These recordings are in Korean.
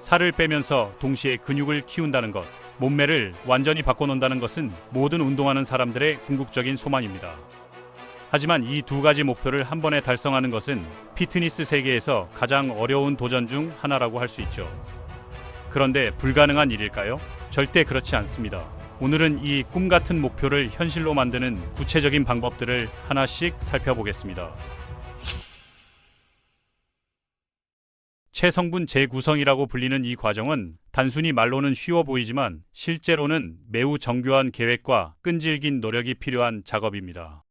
살을 빼면서 동시에 근육을 키운다는 것, 몸매를 완전히 바꿔놓는다는 것은 모든 운동하는 사람들의 궁극적인 소망입니다. 하지만 이 두 가지 목표를 한 번에 달성하는 것은 피트니스 세계에서 가장 어려운 도전 중 하나라고 할 수 있죠. 그런데 불가능한 일일까요? 절대 그렇지 않습니다. 오늘은 이 꿈 같은 목표를 현실로 만드는 구체적인 방법들을 하나씩 살펴보겠습니다. 체성분 재구성이라고 불리는 이 과정은 단순히 말로는 쉬워 보이지만 실제로는 매우 정교한 계획과 끈질긴 노력이 필요한 작업입니다.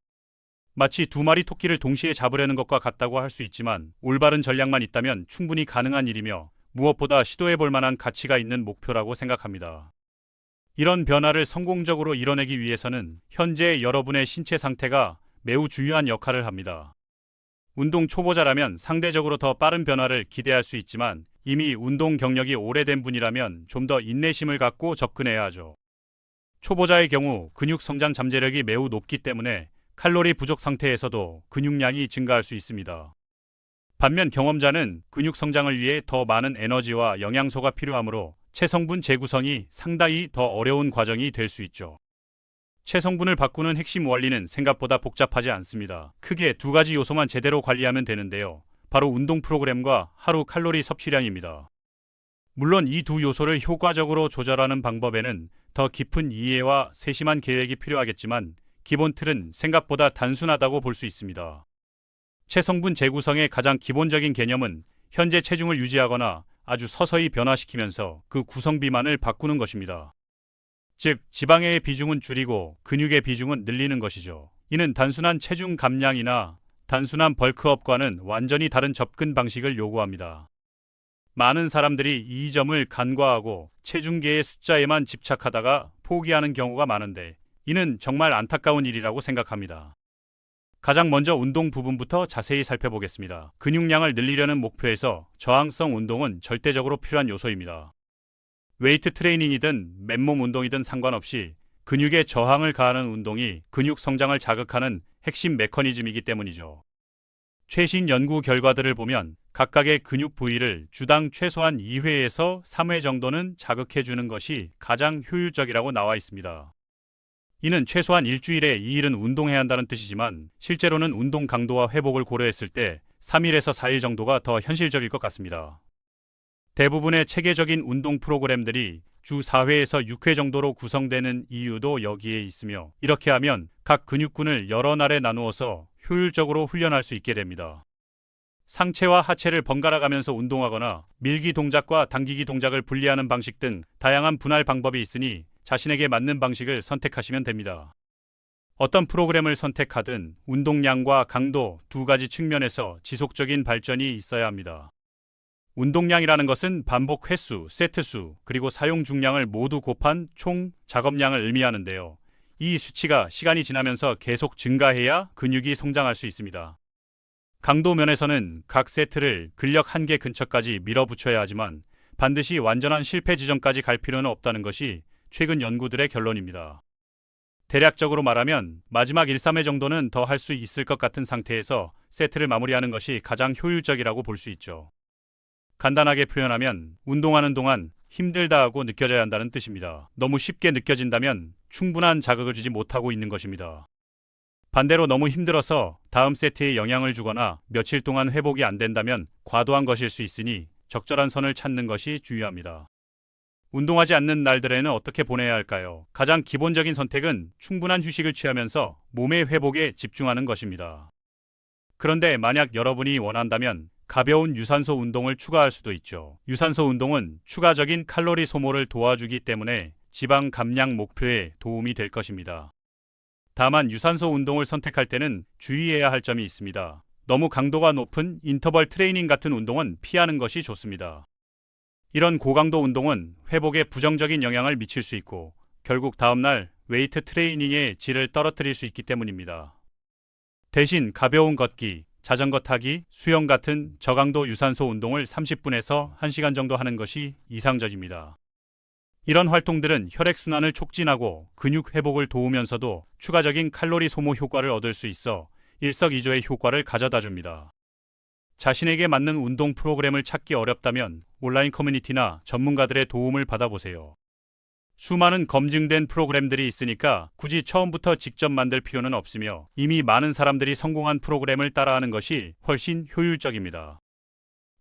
마치 두 마리 토끼를 동시에 잡으려는 것과 같다고 할 수 있지만 올바른 전략만 있다면 충분히 가능한 일이며 무엇보다 시도해 볼 만한 가치가 있는 목표라고 생각합니다. 이런 변화를 성공적으로 이뤄내기 위해서는 현재 여러분의 신체 상태가 매우 중요한 역할을 합니다. 운동 초보자라면 상대적으로 더 빠른 변화를 기대할 수 있지만 이미 운동 경력이 오래된 분이라면 좀 더 인내심을 갖고 접근해야 하죠. 초보자의 경우 근육 성장 잠재력이 매우 높기 때문에 칼로리 부족 상태에서도 근육량이 증가할 수 있습니다. 반면 경험자는 근육 성장을 위해 더 많은 에너지와 영양소가 필요하므로 체성분 재구성이 상당히 더 어려운 과정이 될 수 있죠. 체성분을 바꾸는 핵심 원리는 생각보다 복잡하지 않습니다. 크게 두 가지 요소만 제대로 관리하면 되는데요. 바로 운동 프로그램과 하루 칼로리 섭취량입니다. 물론 이 두 요소를 효과적으로 조절하는 방법에는 더 깊은 이해와 세심한 계획이 필요하겠지만 기본 틀은 생각보다 단순하다고 볼 수 있습니다. 체성분 재구성의 가장 기본적인 개념은 현재 체중을 유지하거나 아주 서서히 변화시키면서 그 구성 비만을 바꾸는 것입니다. 즉, 지방의 비중은 줄이고 근육의 비중은 늘리는 것이죠. 이는 단순한 체중 감량이나 단순한 벌크업과는 완전히 다른 접근 방식을 요구합니다. 많은 사람들이 이 점을 간과하고 체중계의 숫자에만 집착하다가 포기하는 경우가 많은데 이는 정말 안타까운 일이라고 생각합니다. 가장 먼저 운동 부분부터 자세히 살펴보겠습니다. 근육량을 늘리려는 목표에서 저항성 운동은 절대적으로 필요한 요소입니다. 웨이트 트레이닝이든 맨몸 운동이든 상관없이 근육에 저항을 가하는 운동이 근육 성장을 자극하는 핵심 메커니즘이기 때문이죠. 최신 연구 결과들을 보면 각각의 근육 부위를 주당 최소한 2회에서 3회 정도는 자극해 주는 것이 가장 효율적이라고 나와 있습니다. 이는 최소한 일주일에 2일은 운동해야 한다는 뜻이지만 실제로는 운동 강도와 회복을 고려했을 때 3일에서 4일 정도가 더 현실적일 것 같습니다. 대부분의 체계적인 운동 프로그램들이 주 4회에서 6회 정도로 구성되는 이유도 여기에 있으며 이렇게 하면 각 근육군을 여러 날에 나누어서 효율적으로 훈련할 수 있게 됩니다. 상체와 하체를 번갈아 가면서 운동하거나 밀기 동작과 당기기 동작을 분리하는 방식 등 다양한 분할 방법이 있으니 자신에게 맞는 방식을 선택하시면 됩니다. 어떤 프로그램을 선택하든 운동량과 강도 두 가지 측면에서 지속적인 발전이 있어야 합니다. 운동량이라는 것은 반복 횟수, 세트 수, 그리고 사용 중량을 모두 곱한 총 작업량을 의미하는데요. 이 수치가 시간이 지나면서 계속 증가해야 근육이 성장할 수 있습니다. 강도 면에서는 각 세트를 근력 한계 근처까지 밀어붙여야 하지만 반드시 완전한 실패 지점까지 갈 필요는 없다는 것이 최근 연구들의 결론입니다. 대략적으로 말하면 마지막 1, 3회 정도는 더 할 수 있을 것 같은 상태에서 세트를 마무리하는 것이 가장 효율적이라고 볼 수 있죠. 간단하게 표현하면 운동하는 동안 힘들다 하고 느껴져야 한다는 뜻입니다. 너무 쉽게 느껴진다면 충분한 자극을 주지 못하고 있는 것입니다. 반대로 너무 힘들어서 다음 세트에 영향을 주거나 며칠 동안 회복이 안 된다면 과도한 것일 수 있으니 적절한 선을 찾는 것이 중요합니다. 운동하지 않는 날들에는 어떻게 보내야 할까요? 가장 기본적인 선택은 충분한 휴식을 취하면서 몸의 회복에 집중하는 것입니다. 그런데 만약 여러분이 원한다면 가벼운 유산소 운동을 추가할 수도 있죠. 유산소 운동은 추가적인 칼로리 소모를 도와주기 때문에 지방 감량 목표에 도움이 될 것입니다. 다만 유산소 운동을 선택할 때는 주의해야 할 점이 있습니다. 너무 강도가 높은 인터벌 트레이닝 같은 운동은 피하는 것이 좋습니다. 이런 고강도 운동은 회복에 부정적인 영향을 미칠 수 있고 결국 다음날 웨이트 트레이닝의 질을 떨어뜨릴 수 있기 때문입니다. 대신 가벼운 걷기, 자전거 타기, 수영 같은 저강도 유산소 운동을 30분에서 1시간 정도 하는 것이 이상적입니다. 이런 활동들은 혈액순환을 촉진하고 근육 회복을 도우면서도 추가적인 칼로리 소모 효과를 얻을 수 있어 일석이조의 효과를 가져다 줍니다. 자신에게 맞는 운동 프로그램을 찾기 어렵다면 온라인 커뮤니티나 전문가들의 도움을 받아보세요. 수많은 검증된 프로그램들이 있으니까 굳이 처음부터 직접 만들 필요는 없으며 이미 많은 사람들이 성공한 프로그램을 따라하는 것이 훨씬 효율적입니다.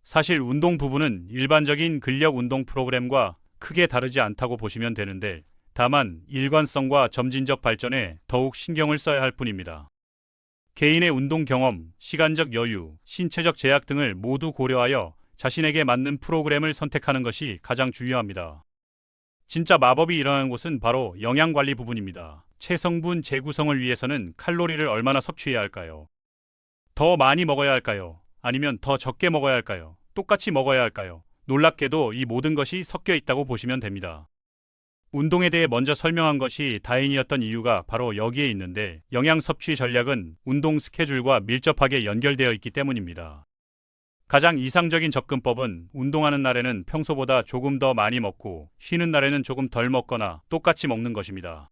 사실 운동 부분은 일반적인 근력 운동 프로그램과 크게 다르지 않다고 보시면 되는데 다만 일관성과 점진적 발전에 더욱 신경을 써야 할 뿐입니다. 개인의 운동 경험, 시간적 여유, 신체적 제약 등을 모두 고려하여 자신에게 맞는 프로그램을 선택하는 것이 가장 중요합니다. 진짜 마법이 일어나는 곳은 바로 영양 관리 부분입니다. 체성분 재구성을 위해서는 칼로리를 얼마나 섭취해야 할까요? 더 많이 먹어야 할까요? 아니면 더 적게 먹어야 할까요? 똑같이 먹어야 할까요? 놀랍게도 이 모든 것이 섞여 있다고 보시면 됩니다. 운동에 대해 먼저 설명한 것이 다행이었던 이유가 바로 여기에 있는데 영양 섭취 전략은 운동 스케줄과 밀접하게 연결되어 있기 때문입니다. 가장 이상적인 접근법은 운동하는 날에는 평소보다 조금 더 많이 먹고 쉬는 날에는 조금 덜 먹거나 똑같이 먹는 것입니다.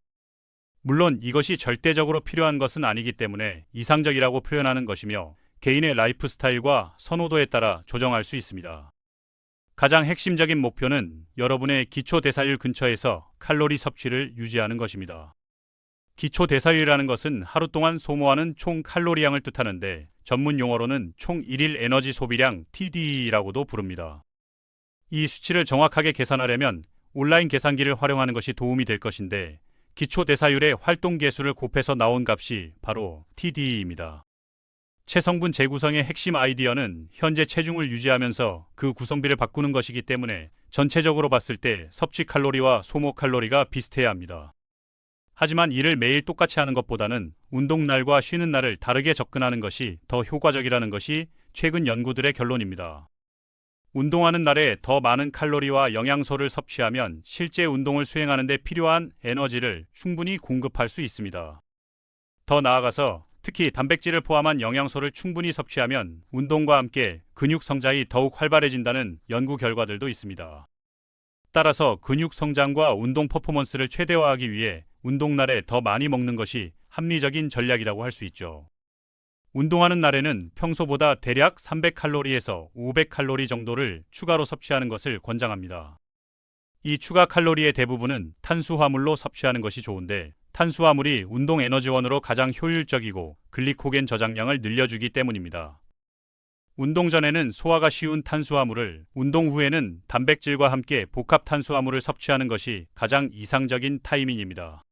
물론 이것이 절대적으로 필요한 것은 아니기 때문에 이상적이라고 표현하는 것이며 개인의 라이프 스타일과 선호도에 따라 조정할 수 있습니다. 가장 핵심적인 목표는 여러분의 기초 대사율 근처에서 칼로리 섭취를 유지하는 것입니다. 기초 대사율이라는 것은 하루 동안 소모하는 총 칼로리량을 뜻하는데 전문 용어로는 총 1일 에너지 소비량 TDE라고도 부릅니다. 이 수치를 정확하게 계산하려면 온라인 계산기를 활용하는 것이 도움이 될 것인데 기초 대사율의 활동 계수를 곱해서 나온 값이 바로 TDE입니다. 체성분 재구성의 핵심 아이디어는 현재 체중을 유지하면서 그 구성비를 바꾸는 것이기 때문에 전체적으로 봤을 때 섭취 칼로리와 소모 칼로리가 비슷해야 합니다. 하지만 이를 매일 똑같이 하는 것보다는 운동 날과 쉬는 날을 다르게 접근하는 것이 더 효과적이라는 것이 최근 연구들의 결론입니다. 운동하는 날에 더 많은 칼로리와 영양소를 섭취하면 실제 운동을 수행하는 데 필요한 에너지를 충분히 공급할 수 있습니다. 더 나아가서 특히 단백질을 포함한 영양소를 충분히 섭취하면 운동과 함께 근육 성장이 더욱 활발해진다는 연구 결과들도 있습니다. 따라서 근육 성장과 운동 퍼포먼스를 최대화하기 위해 운동날에 더 많이 먹는 것이 합리적인 전략이라고 할 수 있죠. 운동하는 날에는 평소보다 대략 300칼로리에서 500칼로리 정도를 추가로 섭취하는 것을 권장합니다. 이 추가 칼로리의 대부분은 탄수화물로 섭취하는 것이 좋은데 탄수화물이 운동 에너지원으로 가장 효율적이고 글리코겐 저장량을 늘려주기 때문입니다. 운동 전에는 소화가 쉬운 탄수화물을, 운동 후에는 단백질과 함께 복합 탄수화물을 섭취하는 것이 가장 이상적인 타이밍입니다.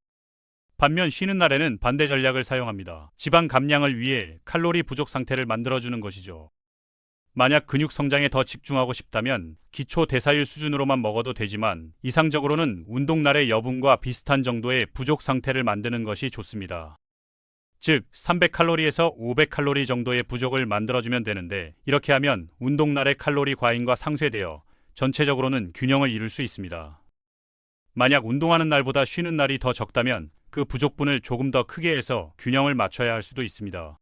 반면 쉬는 날에는 반대 전략을 사용합니다. 지방 감량을 위해 칼로리 부족 상태를 만들어주는 것이죠. 만약 근육 성장에 더 집중하고 싶다면 기초 대사율 수준으로만 먹어도 되지만 이상적으로는 운동날의 여분과 비슷한 정도의 부족 상태를 만드는 것이 좋습니다. 즉 300칼로리에서 500칼로리 정도의 부족을 만들어주면 되는데 이렇게 하면 운동날의 칼로리 과잉과 상쇄되어 전체적으로는 균형을 이룰 수 있습니다. 만약 운동하는 날보다 쉬는 날이 더 적다면 그 부족분을 조금 더 크게 해서 균형을 맞춰야 할 수도 있습니다.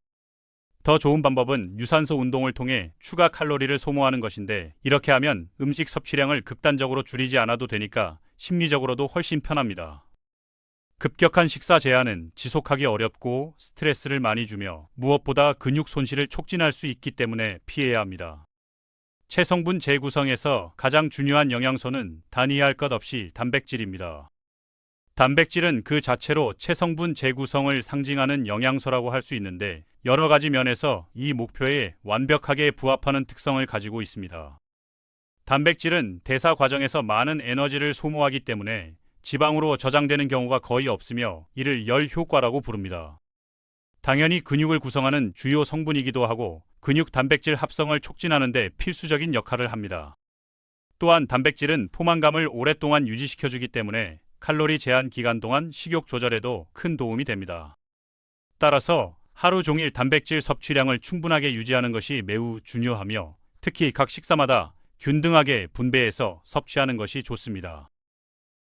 더 좋은 방법은 유산소 운동을 통해 추가 칼로리를 소모하는 것인데 이렇게 하면 음식 섭취량을 극단적으로 줄이지 않아도 되니까 심리적으로도 훨씬 편합니다. 급격한 식사 제한은 지속하기 어렵고 스트레스를 많이 주며 무엇보다 근육 손실을 촉진할 수 있기 때문에 피해야 합니다. 체성분 재구성에서 가장 중요한 영양소는 단이할 것 없이 단백질입니다. 단백질은 그 자체로 체성분 재구성을 상징하는 영양소라고 할 수 있는데 여러 가지 면에서 이 목표에 완벽하게 부합하는 특성을 가지고 있습니다. 단백질은 대사 과정에서 많은 에너지를 소모하기 때문에 지방으로 저장되는 경우가 거의 없으며 이를 열 효과라고 부릅니다. 당연히 근육을 구성하는 주요 성분이기도 하고 근육 단백질 합성을 촉진하는 데 필수적인 역할을 합니다. 또한 단백질은 포만감을 오랫동안 유지시켜주기 때문에 칼로리 제한 기간 동안 식욕 조절에도 큰 도움이 됩니다. 따라서 하루 종일 단백질 섭취량을 충분하게 유지하는 것이 매우 중요하며 특히 각 식사마다 균등하게 분배해서 섭취하는 것이 좋습니다.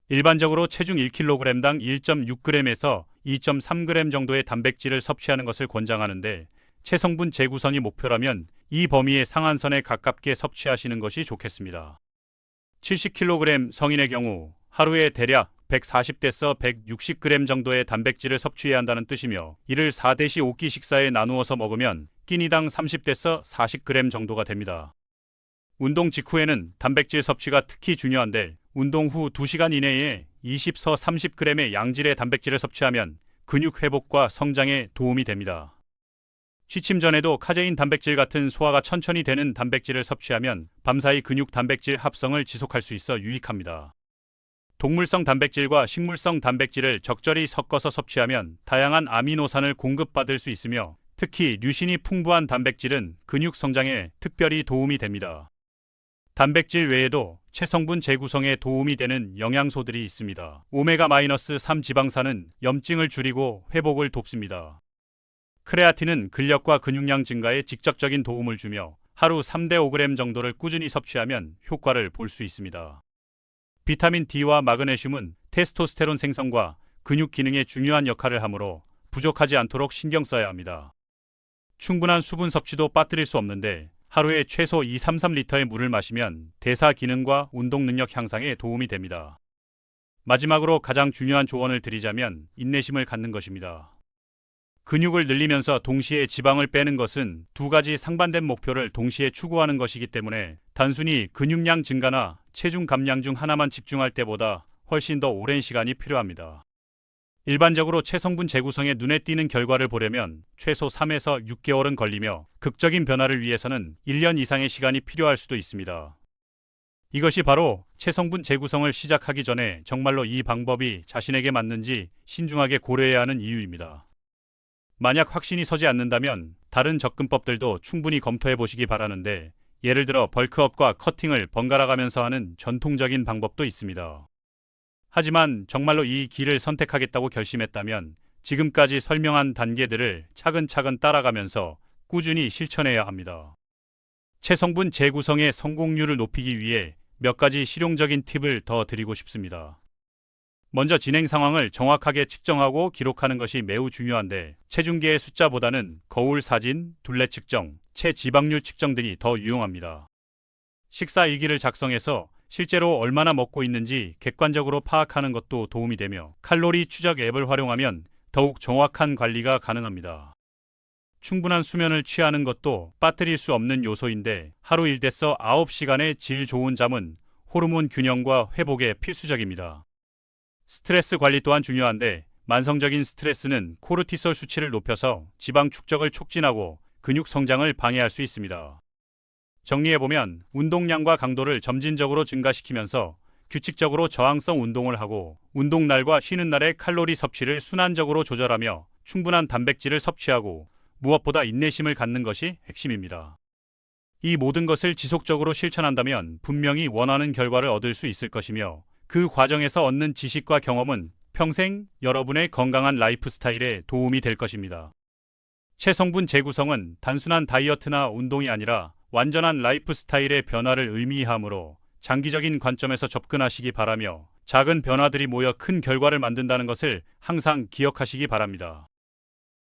일반적으로 체중 1kg당 1.6g에서 2.3g 정도의 단백질을 섭취하는 것을 권장하는데 체성분 재구성이 목표라면 이 범위의 상한선에 가깝게 섭취하시는 것이 좋겠습니다. 70kg 성인의 경우 하루에 대략 140대서 160g 정도의 단백질을 섭취해야 한다는 뜻이며 이를 4대시 5끼 식사에 나누어서 먹으면 끼니당 30대서 40g 정도가 됩니다. 운동 직후에는 단백질 섭취가 특히 중요한데 운동 후 2시간 이내에 20서 30g의 양질의 단백질을 섭취하면 근육 회복과 성장에 도움이 됩니다. 취침 전에도 카제인 단백질 같은 소화가 천천히 되는 단백질을 섭취하면 밤사이 근육 단백질 합성을 지속할 수 있어 유익합니다. 동물성 단백질과 식물성 단백질을 적절히 섞어서 섭취하면 다양한 아미노산을 공급받을 수 있으며 특히 류신이 풍부한 단백질은 근육 성장에 특별히 도움이 됩니다. 단백질 외에도 체성분 재구성에 도움이 되는 영양소들이 있습니다. 오메가-3 지방산은 염증을 줄이고 회복을 돕습니다. 크레아틴은 근력과 근육량 증가에 직접적인 도움을 주며 하루 3대 5g 정도를 꾸준히 섭취하면 효과를 볼 수 있습니다. 비타민 D와 마그네슘은 테스토스테론 생성과 근육 기능에 중요한 역할을 하므로 부족하지 않도록 신경 써야 합니다. 충분한 수분 섭취도 빠뜨릴 수 없는데 하루에 최소 2-3-3리터의 물을 마시면 대사 기능과 운동 능력 향상에 도움이 됩니다. 마지막으로 가장 중요한 조언을 드리자면 인내심을 갖는 것입니다. 근육을 늘리면서 동시에 지방을 빼는 것은 두 가지 상반된 목표를 동시에 추구하는 것이기 때문에 단순히 근육량 증가나 체중 감량 중 하나만 집중할 때보다 훨씬 더 오랜 시간이 필요합니다. 일반적으로 체성분 재구성에 눈에 띄는 결과를 보려면 최소 3에서 6개월은 걸리며 극적인 변화를 위해서는 1년 이상의 시간이 필요할 수도 있습니다. 이것이 바로 체성분 재구성을 시작하기 전에 정말로 이 방법이 자신에게 맞는지 신중하게 고려해야 하는 이유입니다. 만약 확신이 서지 않는다면 다른 접근법들도 충분히 검토해 보시기 바라는데 예를 들어 벌크업과 커팅을 번갈아 가면서 하는 전통적인 방법도 있습니다. 하지만 정말로 이 길을 선택하겠다고 결심했다면 지금까지 설명한 단계들을 차근차근 따라가면서 꾸준히 실천해야 합니다. 체성분 재구성의 성공률을 높이기 위해 몇 가지 실용적인 팁을 더 드리고 싶습니다. 먼저 진행 상황을 정확하게 측정하고 기록하는 것이 매우 중요한데 체중계의 숫자보다는 거울 사진, 둘레 측정, 체지방률 측정들이 더 유용합니다. 식사 일기를 작성해서 실제로 얼마나 먹고 있는지 객관적으로 파악하는 것도 도움이 되며 칼로리 추적 앱을 활용하면 더욱 정확한 관리가 가능합니다. 충분한 수면을 취하는 것도 빠뜨릴 수 없는 요소인데 하루 일대서 9시간의 질 좋은 잠은 호르몬 균형과 회복에 필수적입니다. 스트레스 관리 또한 중요한데 만성적인 스트레스는 코르티솔 수치를 높여서 지방 축적을 촉진하고 근육 성장을 방해할 수 있습니다. 정리해보면 운동량과 강도를 점진적으로 증가시키면서 규칙적으로 저항성 운동을 하고 운동날과 쉬는 날의 칼로리 섭취를 순환적으로 조절하며 충분한 단백질을 섭취하고 무엇보다 인내심을 갖는 것이 핵심입니다. 이 모든 것을 지속적으로 실천한다면 분명히 원하는 결과를 얻을 수 있을 것이며 그 과정에서 얻는 지식과 경험은 평생 여러분의 건강한 라이프 스타일에 도움이 될 것입니다. 체성분 재구성은 단순한 다이어트나 운동이 아니라 완전한 라이프 스타일의 변화를 의미하므로 장기적인 관점에서 접근하시기 바라며 작은 변화들이 모여 큰 결과를 만든다는 것을 항상 기억하시기 바랍니다.